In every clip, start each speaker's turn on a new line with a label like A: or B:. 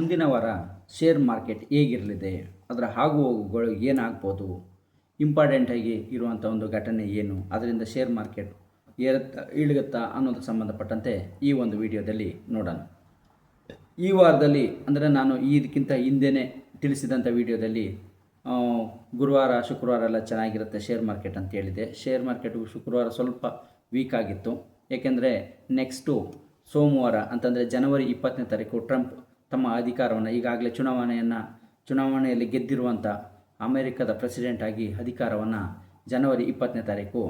A: ಮುಂದಿನ ವಾರ share market ಹೇಗಿರಲಿದೆ, ಅದರ ಆಗು ಹೋಗುಗಳು ಏನಾಗ್ಬೋದು ಇಂಪಾರ್ಟೆಂಟಾಗಿ ಇರುವಂಥ ಒಂದು ಘಟನೆ ಏನು, ಅದರಿಂದ ಶೇರ್ ಮಾರ್ಕೆಟ್ ಏರುತ್ತಾ ಇಳಿಗುತ್ತಾ ಅನ್ನೋದಕ್ಕೆ ಸಂಬಂಧಪಟ್ಟಂತೆ ಈ ಒಂದು ವಿಡಿಯೋದಲ್ಲಿ ನೋಡೋಣ. ಈ ವಾರದಲ್ಲಿ, ಅಂದರೆ ನಾನು ಇದಕ್ಕಿಂತ ಹಿಂದೆನೇ ತಿಳಿಸಿದಂಥ ವಿಡಿಯೋದಲ್ಲಿ ಗುರುವಾರ, ಶುಕ್ರವಾರ ಎಲ್ಲ ಚೆನ್ನಾಗಿರುತ್ತೆ ಶೇರ್ ಮಾರ್ಕೆಟ್ ಅಂತ ಹೇಳಿದೆ. ಶೇರ್ ಮಾರ್ಕೆಟು ಶುಕ್ರವಾರ ಸ್ವಲ್ಪ ವೀಕ್ ಆಗಿತ್ತು. ಏಕೆಂದರೆ ನೆಕ್ಸ್ಟು ಸೋಮವಾರ, ಅಂತಂದರೆ ಜನವರಿ ಇಪ್ಪತ್ತನೇ ತಾರೀಕು ಟ್ರಂಪ್ ತಮ್ಮ ಅಧಿಕಾರವನ್ನು ಈಗಾಗಲೇ ಚುನಾವಣೆಯನ್ನು, ಚುನಾವಣೆಯಲ್ಲಿ ಗೆದ್ದಿರುವಂಥ ಅಮೆರಿಕದ ಪ್ರೆಸಿಡೆಂಟ್ ಆಗಿ ಅಧಿಕಾರವನ್ನು ಜನವರಿ ಇಪ್ಪತ್ತನೇ ತಾರೀಕು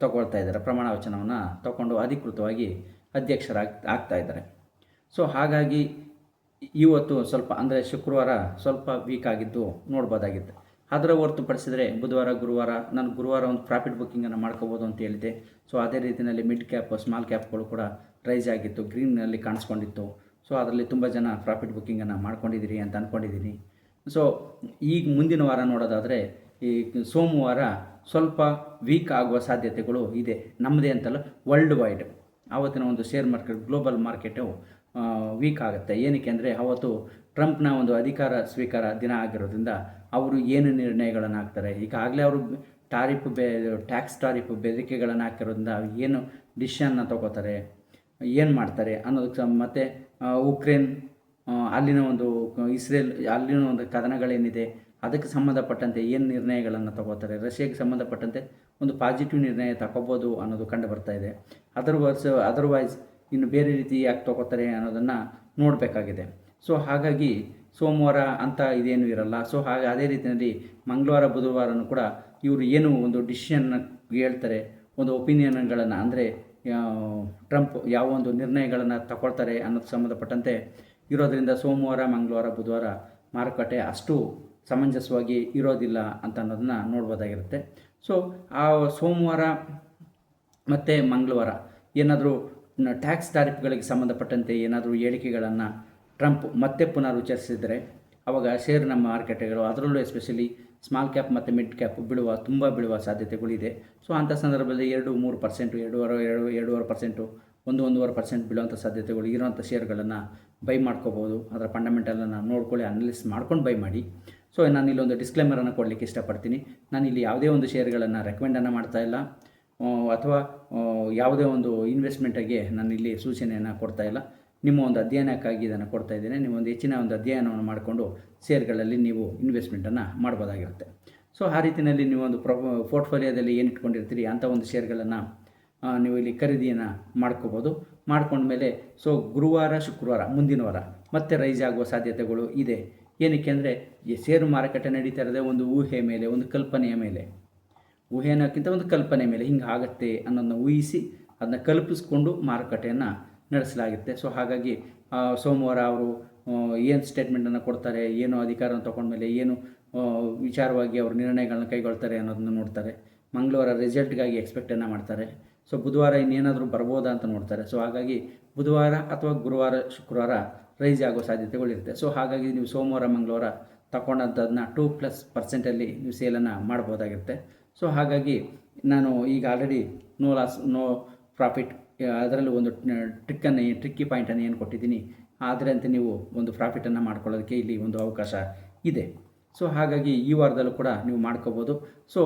A: ತಗೊಳ್ತಾ ಇದ್ದಾರೆ. ಪ್ರಮಾಣ ವಚನವನ್ನು ತಗೊಂಡು ಅಧಿಕೃತವಾಗಿ ಅಧ್ಯಕ್ಷರಾಗಿ, ಆಗ್ತಾ ಇದ್ದಾರೆ. ಸೊ ಹಾಗಾಗಿ ಇವತ್ತು ಸ್ವಲ್ಪ ಅಂದರೆ ಶುಕ್ರವಾರ ಸ್ವಲ್ಪ ವೀಕ್ ಆಗಿದ್ದು ನೋಡ್ಬೋದಾಗಿತ್ತು. ಅದರ ಹೊರತುಪಡಿಸಿದರೆ ಬುಧವಾರ, ಗುರುವಾರ ನಾನು ಗುರುವಾರ ಒಂದು ಪ್ರಾಫಿಟ್ ಬುಕ್ಕಿಂಗನ್ನು ಮಾಡ್ಕೋಬೋದು ಅಂತ ಹೇಳಿದೆ ಸೊ ಅದೇ ರೀತಿಯಲ್ಲಿ ಮಿಡ್ ಕ್ಯಾಪ್ ಸ್ಮಾಲ್ ಕ್ಯಾಪ್ಗಳು ಕೂಡ ರೈಸ್ ಆಗಿತ್ತು. ಗ್ರೀನ್ನಲ್ಲಿ ಕಾಣಿಸ್ಕೊಂಡಿತ್ತು. ಸೊ ಅದರಲ್ಲಿ ತುಂಬ ಜನ ಪ್ರಾಫಿಟ್ ಬುಕ್ಕಿಂಗನ್ನು ಮಾಡ್ಕೊಂಡಿದ್ದೀರಿ ಅಂತ ಅಂದ್ಕೊಂಡಿದ್ದೀನಿ ಸೊ ಈಗ ಮುಂದಿನ ವಾರ ನೋಡೋದಾದರೆ, ಈ ಸೋಮವಾರ ಸ್ವಲ್ಪ ವೀಕ್ ಆಗುವ ಸಾಧ್ಯತೆಗಳು ಇದೆ. ನಮ್ಮದೇ ಅಂತಲ್ಲ ವರ್ಲ್ಡ್ ವೈಡ್ ಆವತ್ತಿನ ಒಂದು share market global market weak ಆಗುತ್ತೆ. ಏನಕ್ಕೆ ಅಂದರೆ, ಅವತ್ತು ಟ್ರಂಪ್ನ ಒಂದು ಅಧಿಕಾರ ಸ್ವೀಕಾರ ದಿನ ಆಗಿರೋದ್ರಿಂದ ಅವರು ಏನು ನಿರ್ಣಯಗಳನ್ನು ಹಾಕ್ತಾರೆ? ಈಗಾಗಲೇ ಅವರು ಟಾರಿಫ್ ಬೆ ಟ್ಯಾಕ್ಸ್ ಟಾರಿಫ್ ಬೆದರಿಕೆಗಳನ್ನು ಹಾಕಿರೋದ್ರಿಂದ ಏನು ಡಿಸಿಷನ್ನ ತಗೋತಾರೆ? ಏನು ಮಾಡ್ತಾರೆ ಅನ್ನೋದಕ್ಕೆ ಮತ್ತು ಉಕ್ರೇನ್ ಅಲ್ಲಿನ ಒಂದು ಇಸ್ರೇಲ್, ಅಲ್ಲಿನ ಒಂದು ಕದನಗಳೇನಿದೆ, ಅದಕ್ಕೆ ಸಂಬಂಧಪಟ್ಟಂತೆ ಏನು ನಿರ್ಣಯಗಳನ್ನು ತಗೋತಾರೆ, ರಷ್ಯಾಗೆ ಸಂಬಂಧಪಟ್ಟಂತೆ ಒಂದು ಪಾಸಿಟಿವ್ ನಿರ್ಣಯ ತಗೋಬೋದು ಅನ್ನೋದು ಕಂಡು ಬರ್ತಾ ಇದೆ. ಅದರ್ವೈಸ್ ಅದರ್ವೈಸ್ ಇನ್ನು ಬೇರೆ ರೀತಿ ಯಾಕೆ ತಗೋತಾರೆ ಅನ್ನೋದನ್ನು ನೋಡಬೇಕಾಗಿದೆ. ಸೊ ಹಾಗಾಗಿ ಸೋಮವಾರ ಅಂತ ಇದೇನು ಇರಲ್ಲ. ಸೊ ಹಾಗೆ, ಅದೇ ರೀತಿಯಲ್ಲಿ ಮಂಗಳವಾರ, ಬುಧವಾರನೂ ಕೂಡ ಇವರು ಏನು ಒಂದು ಡಿಸಿಷನ್ನ ಹೇಳ್ತಾರೆ, ಒಂದು ಒಪಿನಿಯನ್ಗಳನ್ನು ಅಂದರೆ ಟ್ರಂಪ್ ಯಾವ ಒಂದು ನಿರ್ಣಯಗಳನ್ನು ತಗೊಳ್ತಾರೆ ಅನ್ನೋದು ಸಂಬಂಧಪಟ್ಟಂತೆ ಇರೋದರಿಂದ ಸೋಮವಾರ, ಮಂಗಳವಾರ, ಬುಧವಾರ ಮಾರುಕಟ್ಟೆ ಅಷ್ಟು ಸಮಂಜಸವಾಗಿ ಇರೋದಿಲ್ಲ ಅಂತ ಅನ್ನೋದನ್ನ ನೋಡ್ಬೋದಾಗಿರುತ್ತೆ. ಸೊ ಆ ಸೋಮವಾರ ಮತ್ತು ಮಂಗಳವಾರ ಏನಾದರೂ ಟ್ಯಾಕ್ಸ್ ಟಾರಿಫ್ಗಳಿಗೆ ಸಂಬಂಧಪಟ್ಟಂತೆ ಏನಾದರೂ ಹೇಳಿಕೆಗಳನ್ನು ಟ್ರಂಪ್ ಮತ್ತೆ ಪುನರುಚ್ಚರಿಸಿದರೆ ಅವಾಗ ಶೇರ್ ನಮ್ಮ ಮಾರುಕಟ್ಟೆಗಳು ಅದರಲ್ಲೂ ಎಸ್ಪೆಷಲಿ ಸ್ಮಾಲ್ ಕ್ಯಾಪ್ ಮತ್ತು ಮಿಡ್ ಕ್ಯಾಪ್ ಬೀಳುವ ತುಂಬ ಬೀಳುವ ಸಾಧ್ಯತೆಗಳಿದೆ. ಸೊ ಅಂಥ ಸಂದರ್ಭದಲ್ಲಿ ಎರಡು, ಮೂರು ಪರ್ಸೆಂಟು ಎರಡೂವರೆ, ಎರಡು, ಎರಡೂವರೆ ಪರ್ಸೆಂಟು ಒಂದು, ಒಂದೂವರೆ ಪರ್ಸೆಂಟ್ ಬೀಳುವಂಥ ಸಾಧ್ಯತೆಗಳು ಇರುವಂಥ ಶೇರ್ಗಳನ್ನು ಬೈ ಮಾಡ್ಕೋಬೋದು ಅದರ ಫಂಡಮೆಂಟಲನ್ನು ನೋಡ್ಕೊಳ್ಳಿ ಅನಲಿಸ್ ಮಾಡ್ಕೊಂಡು ಬೈ ಮಾಡಿ. ಸೊ ನಾನು ಇಲ್ಲೊಂದು ಡಿಸ್ಕ್ಲೇಮರನ್ನು ಕೊಡಲಿಕ್ಕೆ ಇಷ್ಟಪಡ್ತೀನಿ. ನಾನು ಇಲ್ಲಿ ಯಾವುದೇ ಒಂದು ಶೇರ್ಗಳನ್ನು ರೆಕಮೆಂಡನ್ನು ಮಾಡ್ತಾ ಇಲ್ಲ. ಅಥವಾ ಯಾವುದೇ ಒಂದು ಇನ್ವೆಸ್ಟ್ಮೆಂಟಿಗೆ ನಾನು ಇಲ್ಲಿ ಸೂಚನೆಯನ್ನು ಕೊಡ್ತಾ ಇಲ್ಲ. ನಿಮ್ಮ ಒಂದು ಅಧ್ಯಯನಕ್ಕಾಗಿ ಇದನ್ನು ಕೊಡ್ತಾ ಇದ್ದೇನೆ. ನಿಮ್ಮ ಒಂದು ಹೆಚ್ಚಿನ ಒಂದು ಅಧ್ಯಯನವನ್ನು ಮಾಡಿಕೊಂಡು ಶೇರ್ಗಳಲ್ಲಿ ನೀವು ಇನ್ವೆಸ್ಟ್ಮೆಂಟನ್ನು ಮಾಡ್ಬೋದಾಗಿರುತ್ತೆ. ಸೊ ಆ ರೀತಿಯಲ್ಲಿ ನೀವು ಒಂದು ಪ್ರೊ ಪೋರ್ಟ್ಫೋಲಿಯೋದಲ್ಲಿ ಏನು ಇಟ್ಕೊಂಡಿರ್ತೀರಿ? ಅಂಥ ಒಂದು ಶೇರ್ಗಳನ್ನು ನೀವು ಇಲ್ಲಿ ಖರೀದಿಯನ್ನು ಮಾಡ್ಕೋಬೋದು. ಮಾಡ್ಕೊಂಡ್ಮೇಲೆ ಸೊ ಗುರುವಾರ, ಶುಕ್ರವಾರ, ಮುಂದಿನ ವಾರ ಮತ್ತೆ ರೈಸ್ ಆಗುವ ಸಾಧ್ಯತೆಗಳು ಇದೆ. ಏನಕ್ಕೆ ಅಂದರೆ, ಈ ಷೇರು ಮಾರುಕಟ್ಟೆ ನಡೀತಾ ಇರೋದೇ ಒಂದು ಊಹೆ ಮೇಲೆ, ಒಂದು ಕಲ್ಪನೆಯ ಮೇಲೆ. ಊಹೆ ಅನ್ನೋಕ್ಕಿಂತ ಒಂದು ಕಲ್ಪನೆ ಮೇಲೆ ಹಿಂಗೆ ಆಗುತ್ತೆ ಅನ್ನೋದನ್ನ ಊಹಿಸಿ, ಅದನ್ನ ಕಲ್ಪಿಸ್ಕೊಂಡು ಮಾರುಕಟ್ಟೆಯನ್ನು ನಡೆಸಲಾಗುತ್ತೆ. ಸೊ ಹಾಗಾಗಿ ಸೋಮವಾರ ಅವರು ಏನು ಸ್ಟೇಟ್ಮೆಂಟನ್ನು ಕೊಡ್ತಾರೆ, ಏನು ಅಧಿಕಾರವನ್ನು ತಗೊಂಡ್ಮೇಲೆ ಏನು ವಿಚಾರವಾಗಿ ಅವರು ನಿರ್ಣಯಗಳನ್ನ ಕೈಗೊಳ್ತಾರೆ ಅನ್ನೋದನ್ನು ನೋಡ್ತಾರೆ. ಮಂಗಳವಾರ ರಿಸಲ್ಟ್ಗಾಗಿ ಎಕ್ಸ್ಪೆಕ್ಟನ್ನು ಮಾಡ್ತಾರೆ. ಸೊ ಬುಧವಾರ ಇನ್ನೇನಾದರೂ ಬರ್ಬೋದಾ ಅಂತ ನೋಡ್ತಾರೆ. ಸೊ ಹಾಗಾಗಿ ಬುಧವಾರ ಅಥವಾ ಗುರುವಾರ, ಶುಕ್ರವಾರ ರೈಸ್ ಆಗೋ ಸಾಧ್ಯತೆಗಳಿರುತ್ತೆ. ಸೊ ಹಾಗಾಗಿ ನೀವು ಸೋಮವಾರ, ಮಂಗಳವಾರ ತಗೊಂಡಂಥದ್ದನ್ನ ಟೂ ಪ್ಲಸ್ ಪರ್ಸೆಂಟಲ್ಲಿ ನೀವು ಸೇಲನ್ನು ಮಾಡ್ಬೋದಾಗಿರುತ್ತೆ. ಸೊ ಹಾಗಾಗಿ ನಾನು ಈಗ already no loss no profit ಅದರಲ್ಲಿ ಒಂದು ಟ್ರಿಕ್ಕನ್ನು ಟ್ರಿಕ್ಕಿ ಪಾಯಿಂಟನ್ನು ಏನು ಕೊಟ್ಟಿದ್ದೀನಿ, ಆದರೆ ಅಂತ ನೀವು ಒಂದು ಪ್ರಾಫಿಟನ್ನು ಮಾಡ್ಕೊಳ್ಳೋದಕ್ಕೆ ಇಲ್ಲಿ ಒಂದು ಅವಕಾಶ ಇದೆ. ಸೊ ಹಾಗಾಗಿ ಈ ವಾರದಲ್ಲೂ ಕೂಡ ನೀವು ಮಾಡ್ಕೋಬೋದು. ಸೊ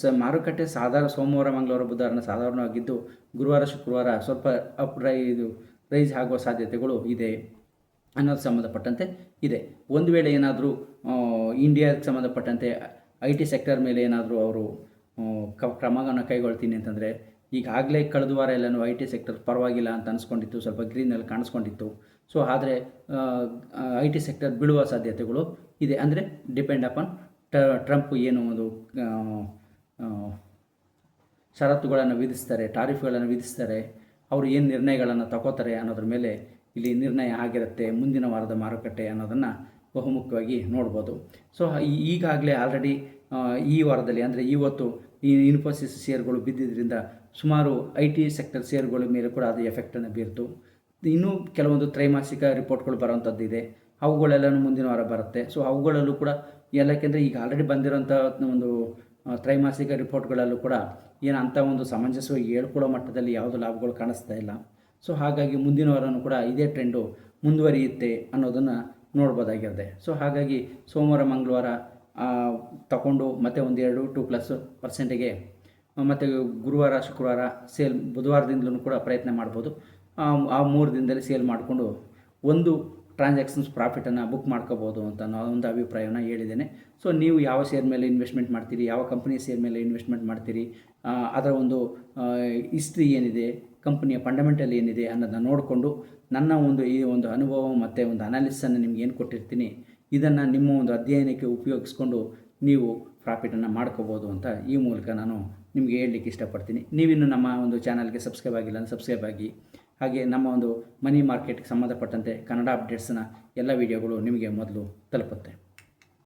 A: ಸ, ಮಾರುಕಟ್ಟೆ ಸಾಧಾರಣ ಸೋಮವಾರ, ಮಂಗಳವಾರ ಬುಧವಾರನ ಸಾಧಾರಣವಾಗಿದ್ದು ಗುರುವಾರ, ಶುಕ್ರವಾರ ಸ್ವಲ್ಪ ಅಪ್ ರೈ ಇದು ರೈಸ್ ಆಗುವ ಸಾಧ್ಯತೆಗಳು ಇದೆ ಅನ್ನೋದು ಸಂಬಂಧಪಟ್ಟಂತೆ ಇದೆ. ಒಂದು ವೇಳೆ ಏನಾದರೂ ಇಂಡಿಯಾಕ್ಕೆ ಸಂಬಂಧಪಟ್ಟಂತೆ ಐ ಟಿ ಸೆಕ್ಟರ್ ಮೇಲೆ ಏನಾದರೂ ಅವರು ಕ್ರಮಗಳನ್ನು ಕೈಗೊಳ್ತೀನಿ ಅಂತಂದರೆ ಈಗಾಗಲೇ ಕಳೆದ ವಾರ ಎಲ್ಲನೂ ಐ ಟಿ ಸೆಕ್ಟರ್ ಪರವಾಗಿಲ್ಲ ಅಂತ ಅನಿಸ್ಕೊಂಡಿತ್ತು, ಸ್ವಲ್ಪ ಗ್ರೀನಲ್ಲಿ ಕಾಣಿಸ್ಕೊಂಡಿತ್ತು. ಸೊ ಆದರೆ ಐ ಟಿ ಸೆಕ್ಟರ್ ಬೀಳುವ ಸಾಧ್ಯತೆಗಳು ಇದೆ. ಅಂದರೆ ಡಿಪೆಂಡ್ ಅಪಾನ್ ಟ್ರಂಪ್ ಏನು ಒಂದು ಷರತ್ತುಗಳನ್ನು ವಿಧಿಸ್ತಾರೆ ಟಾರಿಫ್ಗಳನ್ನು ವಿಧಿಸ್ತಾರೆ, ಅವರು ಏನು ನಿರ್ಣಯಗಳನ್ನು ತಗೋತಾರೆ ಅನ್ನೋದ್ರ ಮೇಲೆ ಇಲ್ಲಿ ನಿರ್ಣಯ ಆಗಿರುತ್ತೆ, ಮುಂದಿನ ವಾರದ ಮಾರುಕಟ್ಟೆ ಅನ್ನೋದನ್ನು ಬಹುಮುಖ್ಯವಾಗಿ ನೋಡ್ಬೋದು. ಸೊ ಈಗಾಗಲೇ ಆಲ್ರೆಡಿ ಈ ವಾರದಲ್ಲಿ, ಅಂದರೆ ಇವತ್ತು ಈ ಇನ್ಫೋಸಿಸ್ ಶೇರ್ಗಳು ಬಿದ್ದಿದ್ದರಿಂದ ಸುಮಾರು ಐ ಟಿ ಸೆಕ್ಟರ್ ಸೇರುಗಳ ಮೇಲೆ ಕೂಡ ಅದು ಎಫೆಕ್ಟನ್ನು ಬೀರ್ತು. ಇನ್ನೂ ಕೆಲವೊಂದು ತ್ರೈಮಾಸಿಕ ರಿಪೋರ್ಟ್ಗಳು ಬರೋವಂಥದ್ದು ಇದೆ. ಅವುಗಳೆಲ್ಲನೂ ಮುಂದಿನ ವಾರ ಬರುತ್ತೆ. ಸೊ ಅವುಗಳಲ್ಲೂ ಕೂಡ ಎಲ್ಲಕ್ಕೆಂದರೆ ಈಗ ಆಲ್ರೆಡಿ ಬಂದಿರೋಂಥ ಒಂದು ತ್ರೈಮಾಸಿಕ ರಿಪೋರ್ಟ್ಗಳಲ್ಲೂ ಕೂಡ ಏನು ಅಂಥ ಒಂದು ಸಮಂಜಸವಾಗಿ ಹೇಳ್ಕೊಳ್ಳೋ ಮಟ್ಟದಲ್ಲಿ ಯಾವುದು ಲಾಭಗಳು ಕಾಣಿಸ್ತಾ ಇಲ್ಲ. ಸೊ ಹಾಗಾಗಿ ಮುಂದಿನ ವಾರನೂ ಕೂಡ ಇದೇ ಟ್ರೆಂಡು ಮುಂದುವರಿಯುತ್ತೆ ಅನ್ನೋದನ್ನು ನೋಡ್ಬೋದಾಗಿರುತ್ತೆ ಸೊ ಹಾಗಾಗಿ ಸೋಮವಾರ, ಮಂಗಳವಾರ ತಗೊಂಡು ಮತ್ತೆ ಒಂದೆರಡು ಟೂ ಪ್ಲಸ್ ಪರ್ಸೆಂಟಿಗೆ ಮತ್ತು ಗುರುವಾರ, ಶುಕ್ರವಾರ ಸೇಲ್ ಬುಧವಾರದಿಂದಲೂ ಕೂಡ ಪ್ರಯತ್ನ ಮಾಡ್ಬೋದು. ಆ ಮೂರು ದಿನದಲ್ಲಿ ಸೇಲ್ ಮಾಡಿಕೊಂಡು ಒಂದು ಟ್ರಾನ್ಸಾಕ್ಷನ್ಸ್ ಪ್ರಾಫಿಟನ್ನು ಬುಕ್ ಮಾಡ್ಕೋಬೋದು ಅಂತ ನಾನು ಒಂದು ಅಭಿಪ್ರಾಯವನ್ನು ಹೇಳಿದ್ದೇನೆ. ಸೊ, ನೀವು ಯಾವ ಶೇರ್ ಮೇಲೆ ಇನ್ವೆಸ್ಟ್ಮೆಂಟ್ ಮಾಡ್ತೀರಿ, ಯಾವ ಕಂಪ್ನಿಯ ಶೇರ್ ಮೇಲೆ ಇನ್ವೆಸ್ಟ್ಮೆಂಟ್ ಮಾಡ್ತೀರಿ ಅದರ ಒಂದು ಹಿಸ್ಟ್ರಿ ಏನಿದೆ, ಕಂಪ್ನಿಯ ಫಂಡಮೆಂಟಲ್ ಏನಿದೆ ಅನ್ನೋದನ್ನ ನೋಡಿಕೊಂಡು ನನ್ನ ಒಂದು ಈ ಒಂದು ಅನುಭವ ಮತ್ತು ಒಂದು ಅನಾಲಿಸನ್ನು ನಿಮ್ಗೆ ಏನು ಕೊಟ್ಟಿರ್ತೀನಿ, ಇದನ್ನು ನಿಮ್ಮ ಒಂದು ಅಧ್ಯಯನಕ್ಕೆ ಉಪಯೋಗಿಸ್ಕೊಂಡು ನೀವು ಪ್ರಾಫಿಟನ್ನು ಮಾಡ್ಕೋಬೋದು ಅಂತ ಈ ಮೂಲಕ ನಾನು ನಿಮಗೆ ಹೇಳಲಿಕ್ಕೆ ಇಷ್ಟಪಡ್ತೀನಿ. ನೀವಿನ್ನು ನಮ್ಮ ಒಂದು ಚಾನಲ್ಗೆ ಸಬ್ಸ್ಕ್ರೈಬ್ ಆಗಿಲ್ಲ ಅಂದರೆ ಸಬ್ಸ್ಕ್ರೈಬ್ ಆಗಿ. ಹಾಗೆ ನಮ್ಮ ಒಂದು ಮನಿ ಮಾರ್ಕೆಟ್ಗೆ ಸಂಬಂಧಪಟ್ಟಂತೆ ಕನ್ನಡ ಅಪ್ಡೇಟ್ಸನ್ನ ಎಲ್ಲ ವಿಡಿಯೋಗಳು ನಿಮಗೆ ಮೊದಲು ತಲುಪುತ್ತೆ.